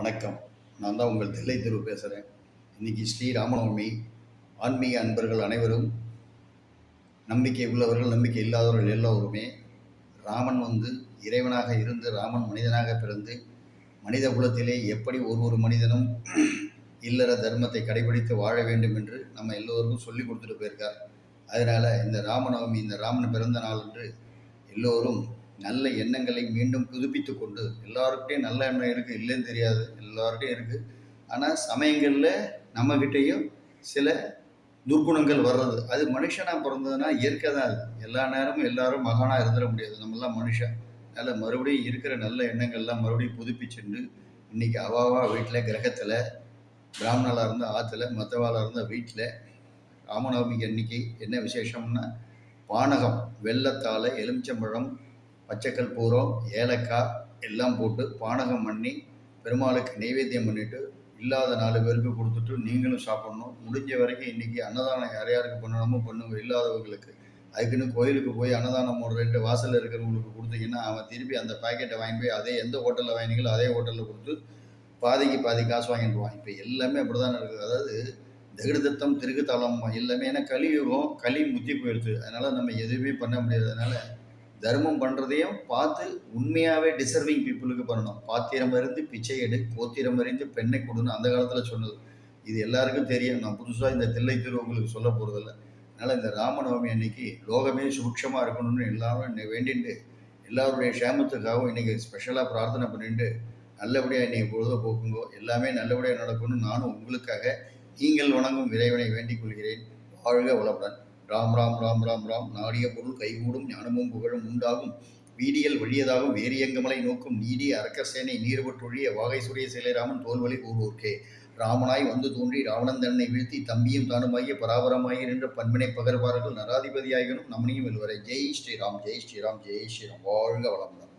வணக்கம். நான் தான் உங்கள் தில்லை திரு பேசுகிறேன் இன்றைக்கி ஸ்ரீ ராமநவமி. ஆன்மீக அன்பர்கள் அனைவரும் நம்பிக்கை உள்ளவர்கள் நம்பிக்கை இல்லாதவர்கள் எல்லோருமே ராமன் வந்து இறைவனாக இருந்து ராமன் மனிதனாக பிறந்து மனித குலத்திலே எப்படி ஒரு ஒரு மனிதனும் இல்லற தர்மத்தை கடைபிடித்து வாழ வேண்டும் என்று நம்ம எல்லோருக்கும் சொல்லி கொடுத்துட்டு போயிருக்கார். அதனால் இந்த ராமநவமி இந்த ராமன் பிறந்த நாள் என்று எல்லோரும் நல்ல எண்ணங்களை மீண்டும் புதுப்பித்து கொண்டு எல்லாருக்கிட்டையும் நல்ல எண்ணம் இருக்குது இல்லைன்னு தெரியாது எல்லார்கிட்டையும் இருக்குது ஆனால் சமயங்களில் நம்மக்கிட்டேயும் சில துர்குணங்கள் வர்றது. அது மனுஷனாக பிறந்ததுன்னா இயற்கை தான் அது. எல்லா நேரமும் எல்லாரும் மகானாக இருந்துட முடியாது. நம்மளாம் மனுஷன். அதனால் மறுபடியும் இருக்கிற நல்ல எண்ணங்கள்லாம் மறுபடியும் புதுப்பிச்சுண்டு இன்றைக்கி அவாவா வீட்டில் கிரகத்தில் பிராமணாலாக இருந்தால் ஆற்றுல மற்றவாளாக இருந்தால் வீட்டில் ராமநவமிக்கு அன்னைக்கு என்ன விசேஷம்னா பானகம் வெள்ளத்தாழை எலுமிச்சம்பழம் பச்சைக்கல் பூரம் ஏலக்காய் எல்லாம் போட்டு பானகம் பண்ணி பெருமாளுக்கு நைவேத்தியம் பண்ணிட்டு இல்லாத நாலு பேருக்கு கொடுத்துட்டு நீங்களும் சாப்பிடணும். முடிஞ்ச வரைக்கும் இன்றைக்கி அன்னதானம் யார் யாருக்கு பண்ணணுமோ பண்ணுங்க. இல்லாதவங்களுக்கு. அதுக்குன்னு கோயிலுக்கு போய் அன்னதானம் போடுறேன்ட்டு வாசலில் இருக்கிறவங்களுக்கு கொடுத்தீங்கன்னா அவன் திருப்பி அந்த பாக்கெட்டை வாங்கி போய் அதே எந்த ஹோட்டலில் வாங்கினீங்களோ அதே ஹோட்டலில் கொடுத்து பாதிக்கு பாதி காசு வாங்கிடுவான் இப்போ எல்லாமே அப்படி தான் இருக்குது. அதாவது தகிடுதத்தம் திருகுத்தலம் எல்லாமே ஏன்னா கலியுகம் களி முத்தி போயிடுது. அதனால் நம்ம எதுவுமே பண்ண முடியாது அதனால் தர்மம் பண்ணுறதையும் பார்த்து உண்மையாகவே டிசர்விங் பீப்புளுக்கு பண்ணணும். பாத்திரம் அறிந்து பிச்சை எடு போத்திரம் அறிந்து பெண்ணை கொடுன்னு அந்த காலத்தில் சொன்னது. இது எல்லாருக்கும் தெரியும். நான் புதுசாக இந்த தில்லை திரு உங்களுக்கு சொல்ல போகிறதில்ல அதனால் இந்த ராமநவமி அன்னைக்கு லோகமே சுபிக்ஷமாக இருக்கணும்னு எல்லாரும் வேண்டிட்டு எல்லாருடைய க்ஷேமத்துக்காகவும் இன்றைக்கி ஸ்பெஷலாக பிரார்த்தனை பண்ணிட்டு நல்லபடியாக இன்றைக்கி பொழுத போக்குங்கோ எல்லாமே நல்லபடியாக நடக்கணும்னு நானும் உங்களுக்காக நீங்கள் வணங்கும் இறைவனை வேண்டிக் கொள்கிறேன். வாழ்க வளமுடன். ராம் ராம் ராம் ராம் ராம். நாடிய பொருள் கைகூடும் ஞானமும் புகழும் உண்டாகும். வீடியல் வழியதாகும் வேரியங்கமலை நோக்கும். நீடி அரக்கசேனை நீர்வற்றொழிய வாகை சுரிய சிலைராமன் தோல்வலை கூறுவோர்க்கே. ராமனாய் வந்து தோன்றி ராவணன் தன்னை வீழ்த்தி தம்பியும் தானுமாகிய பராபரமாகிய நின்ற பண்பினை பகர்வார்கள் நராதிபதியாகணும் நம்மனையும் வெல்வரை ஜெய் ஸ்ரீராம் ஜெய் ஸ்ரீராம் ஜெய் ஸ்ரீராம். வாழ்க வளமுடன்.